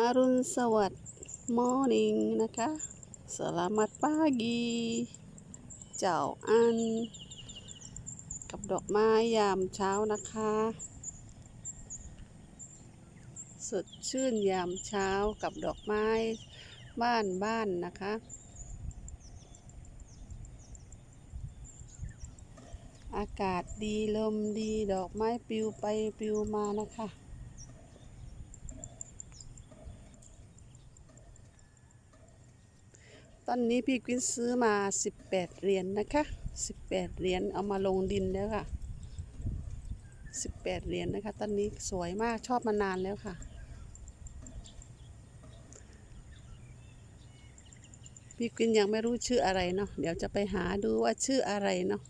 อรุณสวัสดิ์มอร์นิ่งนะคะ Selamat pagi เจ้าอัน กับดอกไม้ยามเช้านะคะ สดชื่นยามเช้ากับดอกไม้บ้านบ้านนะคะ อากาศดีลมดีดอกไม้ปลิวไปปลิวมานะคะ ตอนนี้พี่กินซื้อมา 18 เหรียญนนะคะ 18 เหรียญเอามาลงดินแล้วค่ะ 18 เหรียญนนะคะ ตอนนี้สวยมากชอบมานานแล้วค่ะ พี่กินยังไม่รู้ชื่ออะไรเนาะเดี๋ยวจะไปหาดูว่าชื่ออะไรเนาะ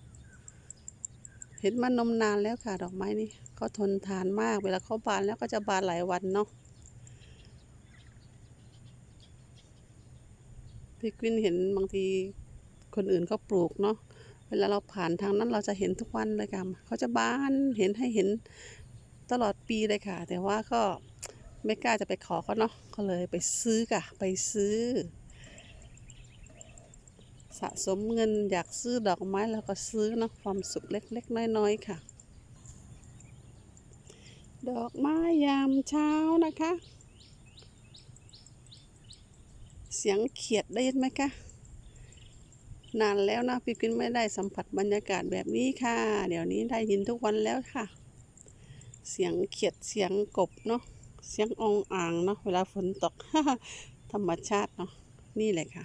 เห็นมันนมนานแล้วค่ะ ดอกไม้นี่เขาทนทานมาก เวลาเขาบานแล้วก็จะบานหลายวันเนาะ พี่กวินเห็นบางทีคนอื่นเขาปลูกเนาะเวลาเราผ่านทางนั้นเราจะเห็นทุกวันเลยค่ะเขาจะบานเห็นให้เห็นตลอดปีเลยค่ะ แต่ว่าก็ไม่กล้าจะไปขอเขาเนาะก็เลยไปซื้อค่ะ ไปซื้อ สะสมเงินอยากซื้อดอกไม้เราก็ซื้อเนาะความสุขเล็กๆน้อยๆค่ะ ดอกไม้ยามเช้านะคะ เสียงเขียดได้ยินไหมคะนานแล้วนะพี่กินไม่ได้สัมผัสบรรยากาศแบบนี้ค่ะ เดี๋ยวนี้ได้ยินทุกวันแล้วค่ะ เสียงเขียดเสียงกบเนาะเสียงอองอ่างเนาะเวลาฝนตกธรรมชาติเนาะนี่แหละค่ะ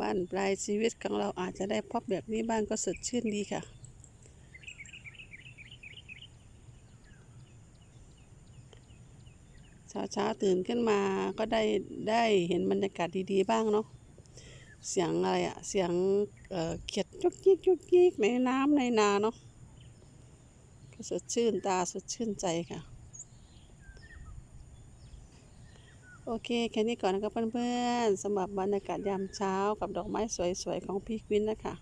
บ้านปลายชีวิตของเราอาจจะได้พบแบบนี้บ้างก็สดชื่นดีค่ะ เช้าเช้าๆตื่นขึ้นมาก็ได้ได้เห็นบรรยากาศดีๆบ้างเนาะเสียงอะไรอะเสียงเอ่อเขียดจุกยิกจุกยิกในน้ำในนาเนาะก็สดชื่นตาสดชื่นใจค่ะ โอเคแค่นี้ก่อนนะครับเพื่อนๆสำหรับบรรยากาศยามเช้ากับดอกไม้สวยๆของพี่ควินนะคะ